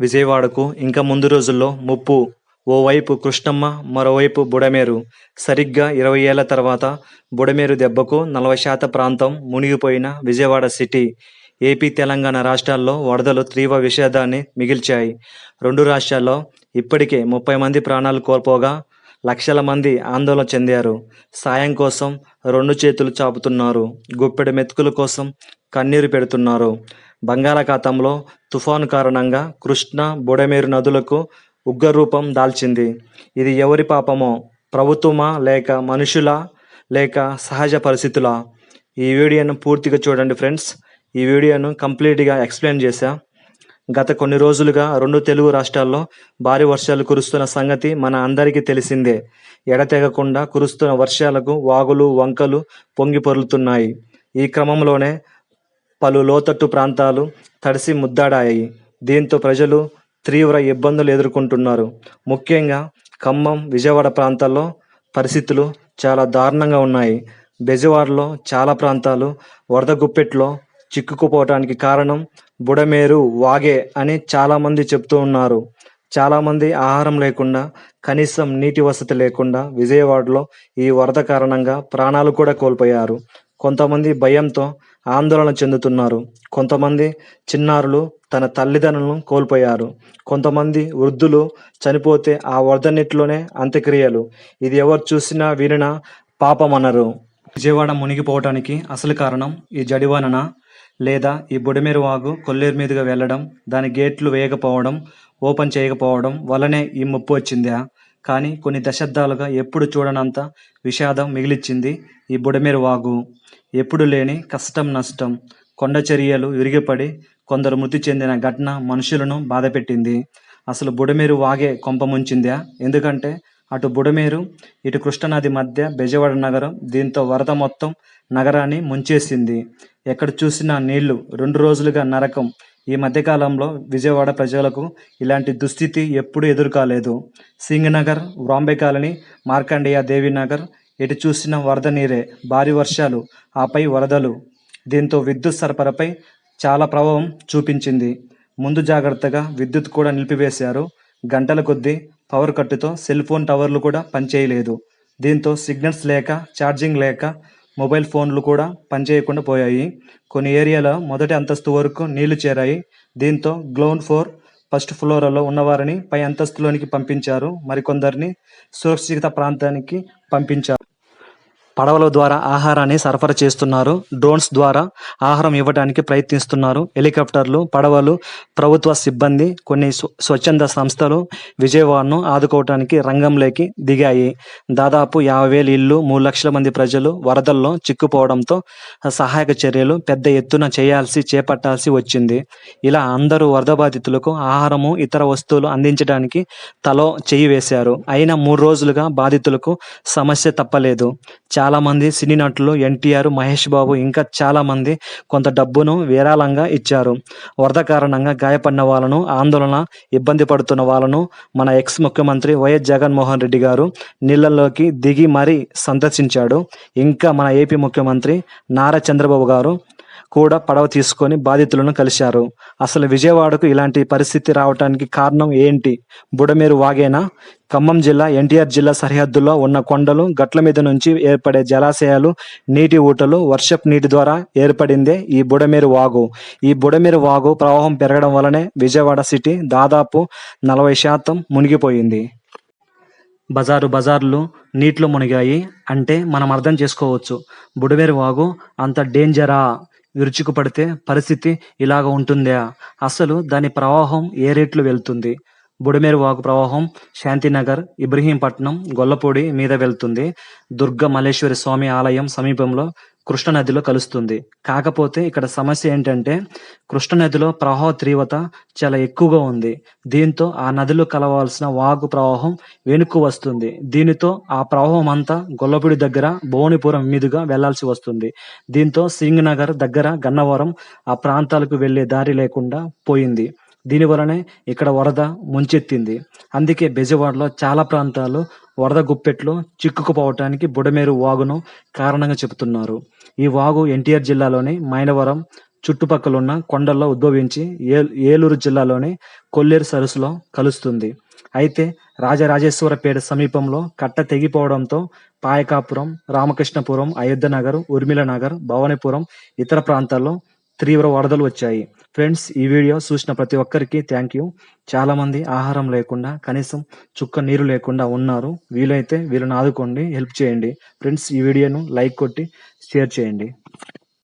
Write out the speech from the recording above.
విజయవాడకు ఇంకా ముందు రోజుల్లో ముప్పు ఓవైపు కృష్ణమ్మ మరోవైపు బుడమేరు. సరిగ్గా ఇరవై ఏళ్ళ తర్వాత బుడమేరు దెబ్బకు నలభై శాతం ప్రాంతం మునిగిపోయిన విజయవాడ సిటీ. ఏపీ తెలంగాణ రాష్ట్రాల్లో వరదలు తీవ్ర విషాదాన్ని మిగిల్చాయి. రెండు రాష్ట్రాల్లో ఇప్పటికే ముప్పై మంది ప్రాణాలు కోల్పోగా లక్షల మంది ఆందోళన చెందారు. సాయం కోసం రెండు చేతులు చాపుతున్నారు. గుప్పెడు మెతుకుల కోసం కన్నీరు పెడుతున్నారు. బంగాళాఖాతంలో తుఫాను కారణంగా కృష్ణ బుడమేరు నదులకు ఉగ్రరూపం దాల్చింది. ఇది ఎవరి పాపమో? ప్రభుత్వమా లేక మనుషుల లేక సహజ పరిస్థితులా? ఈ వీడియోను పూర్తిగా చూడండి ఫ్రెండ్స్. ఈ వీడియోను కంప్లీట్గా ఎక్స్ప్లెయిన్ చేశా. గత కొన్ని రోజులుగా రెండు తెలుగు రాష్ట్రాల్లో భారీ వర్షాలు కురుస్తున్న సంగతి మన అందరికీ తెలిసిందే. ఎడతెగకుండా కురుస్తున్న వర్షాలకు వాగులు వంకలు పొంగి పొరులుతున్నాయి. ఈ క్రమంలోనే పలు లోతట్టు ప్రాంతాలు తడిసి ముద్దాడాయి. దీంతో ప్రజలు తీవ్ర ఇబ్బందులు ఎదుర్కొంటున్నారు. ముఖ్యంగా ఖమ్మం విజయవాడ ప్రాంతాల్లో పరిస్థితులు చాలా దారుణంగా ఉన్నాయి. బెజవాడలో చాలా ప్రాంతాలు వరద గుప్పెట్లో చిక్కుకుపోవటానికి కారణం బుడమేరు వాగే అని చాలామంది చెప్తూ ఉన్నారు. చాలామంది ఆహారం లేకుండా కనీసం నీటి వసతి లేకుండా విజయవాడలో ఈ వరద కారణంగా ప్రాణాలు కూడా కోల్పోయారు. కొంతమంది భయంతో ఆందోళన చెందుతున్నారు. కొంతమంది చిన్నారులు తన తల్లిదండ్రులను కోల్పోయారు. కొంతమంది వృద్ధులు చనిపోతే ఆ వరద నీటిలోనే అంత్యక్రియలు. ఇది ఎవరు చూసినా వినినా పాపమనరు. విజయవాడ మునిగిపోవటానికి అసలు కారణం ఈ జడివానన? లేదా ఈ బుడమేరు వాగు కొల్లేరు మీదుగా వెళ్ళడం దాని గేట్లు వేయకపోవడం ఓపెన్ చేయకపోవడం వల్లనే ఈ ముప్పు వచ్చిందా? కానీ కొన్ని దశాబ్దాలుగా ఎప్పుడు చూడనంత విషాదం మిగిలిచ్చింది ఈ బుడమేరు వాగు ఎప్పుడు లేని కష్టం నష్టం కొండ చర్యలు విరిగిపడి కొందరు మృతి చెందిన ఘటన మనుషులను బాధపెట్టింది. అసలు బుడమేరు వాగే కొంప ముంచిందా? ఎందుకంటే అటు బుడమేరు ఇటు కృష్ణానది మధ్య బెజవాడ నగరం దీంతో వరద మొత్తం నగరాన్ని ముంచేసింది. ఎక్కడ చూసినా నీళ్ళు రెండు రోజులుగా నరకం ఈ మధ్యకాలంలో విజయవాడ ప్రజలకు ఇలాంటి దుస్థితి ఎప్పుడూ ఎదురుకాలేదు. సింగనగర్ వాంబే కాలనీ మార్కండేయ దేవినగర్ ఎటు చూసిన వరద నీరే భారీ వర్షాలు ఆపై వరదలు. దీంతో విద్యుత్ సరఫరాపై చాలా ప్రభావం చూపించింది. ముందు జాగ్రత్తగా విద్యుత్ కూడా నిలిపివేశారు. గంటల కొద్దీ పవర్ కట్టుతో సెల్ ఫోన్ టవర్లు కూడా పనిచేయలేదు. దీంతో సిగ్నల్స్ లేక ఛార్జింగ్ లేక మొబైల్ ఫోన్లు కూడా పనిచేయకుండా పోయాయి. కొన్ని ఏరియాలో మొదటి అంతస్తు వరకు నీళ్ళు చేరాయి. దీంతో గ్రౌండ్ ఫ్లోర్ ఫస్ట్ ఫ్లోర్లో ఉన్నవారిని పై అంతస్తులోనికి పంపించారు. మరికొందరిని సురక్షిత ప్రాంతానికి పంపించారు. పడవల ద్వారా ఆహారాన్ని సరఫరా చేస్తున్నారు. డ్రోన్స్ ద్వారా ఆహారం ఇవ్వడానికి ప్రయత్నిస్తున్నారు. హెలికాప్టర్లు పడవలు ప్రభుత్వ సిబ్బంది కొన్ని స్వ- స్వచ్ఛంద సంస్థలు విజయవాడను ఆదుకోవడానికి రంగంలోకి దిగాయి. దాదాపు యాభై వేల ఇళ్ళు మూడు లక్షల మంది ప్రజలు వరదల్లో చిక్కుపోవడంతో సహాయక చర్యలు పెద్ద ఎత్తున చేయాల్సి చేపట్టాల్సి వచ్చింది. ఇలా అందరూ వరద బాధితులకు ఆహారము ఇతర వస్తువులు అందించడానికి తలో చేయి వేశారు. అయినా మూడు రోజులుగా బాధితులకు సమస్య తప్పలేదు. చాలామంది సినీ నటులు ఎన్టీఆర్ మహేష్ బాబు ఇంకా చాలామంది కొంత డబ్బును విరాళంగా ఇచ్చారు. వరద కారణంగా గాయపడిన వాళ్ళను ఆందోళన ఇబ్బంది పడుతున్న వాళ్ళను మన ఎక్స్ ముఖ్యమంత్రి వైఎస్ జగన్మోహన్ రెడ్డి గారు నీళ్ళలోకి దిగి మరీ సందర్శించాడు. ఇంకా మన ఏపీ ముఖ్యమంత్రి నారా చంద్రబాబు గారు కూడా పడవ తీసుకొని బాధితులను కలిశారు. అసలు విజయవాడకు ఇలాంటి పరిస్థితి రావడానికి కారణం ఏంటి? బుడమేరు వాగేనా? ఖమ్మం జిల్లా ఎన్టీఆర్ జిల్లా సరిహద్దులో ఉన్న కొండలు గట్ల మీద నుంచి ఏర్పడే జలాశయాలు నీటి ఊటలు వర్షపు నీటి ద్వారా ఏర్పడిందే ఈ బుడమేరు వాగు. ఈ బుడమేరు వాగు ప్రవాహం పెరగడం వలనే విజయవాడ సిటీ దాదాపు నలభై శాతం మునిగిపోయింది. బజారు బజార్లు నీటిలో మునిగాయి అంటే మనం అర్థం చేసుకోవచ్చు. బుడమేరు వాగు అంత డేంజరా? విరుచుకుపడితే పరిస్థితి ఇలాగ ఉంటుందా? అసలు దాని ప్రవాహం ఏ రేట్లు వెళ్తుంది? బుడమేరు వాగు ప్రవాహం శాంతినగర్ ఇబ్రహీంపట్నం గొల్లపూడి మీద వెళ్తుంది. దుర్గ మల్లేశ్వరి స్వామి ఆలయం సమీపంలో కృష్ణనదిలో కలుస్తుంది. కాకపోతే ఇక్కడ సమస్య ఏంటంటే కృష్ణనదిలో ప్రవాహ తీవ్రత చాలా ఎక్కువగా ఉంది. దీంతో ఆ నదిలో కలవాల్సిన వాగు ప్రవాహం వెనుక్కు వస్తుంది. దీనితో ఆ ప్రవాహం అంతా గొల్లపూడి దగ్గర భువనపురం మీదుగా వెళ్ళాల్సి వస్తుంది. దీంతో సింగ్ నగర్ దగ్గర గన్నవరం ఆ ప్రాంతాలకు వెళ్ళే దారి లేకుండా పోయింది. దీనివలనే ఇక్కడ వరద ముంచెత్తింది. అందుకే బెజవాడలో చాలా ప్రాంతాలు వరద గుప్పెట్లో చిక్కుకుపోవటానికి బుడమేరు వాగును కారణంగా చెబుతున్నారు. ఈ వాగు ఎన్టీఆర్ జిల్లాలోని మైనవరం చుట్టుపక్కల ఉన్న కొండల్లో ఉద్భవించి ఏ ఏలూరు జిల్లాలోని కొల్లేరు సరస్సులో కలుస్తుంది. అయితే రాజరాజేశ్వరపేట సమీపంలో కట్ట తెగిపోవడంతో పాయకాపురం రామకృష్ణపురం అయోధ్య నగర్ ఉర్మిళ నగర్ భవానీపురం ఇతర ప్రాంతాల్లో తీవ్ర వరదలు వచ్చాయి. ఫ్రెండ్స్ ఈ వీడియో చూసిన ప్రతి ఒక్కరికి థ్యాంక్ యూ చాలా మంది ఆహారం లేకుండా కనీసం చుక్క నీరు లేకుండా ఉన్నారు. వీలైతే వీళ్ళని ఆదుకోండి హెల్ప్ చేయండి. ఫ్రెండ్స్ ఈ వీడియోను లైక్ కొట్టి షేర్ చేయండి.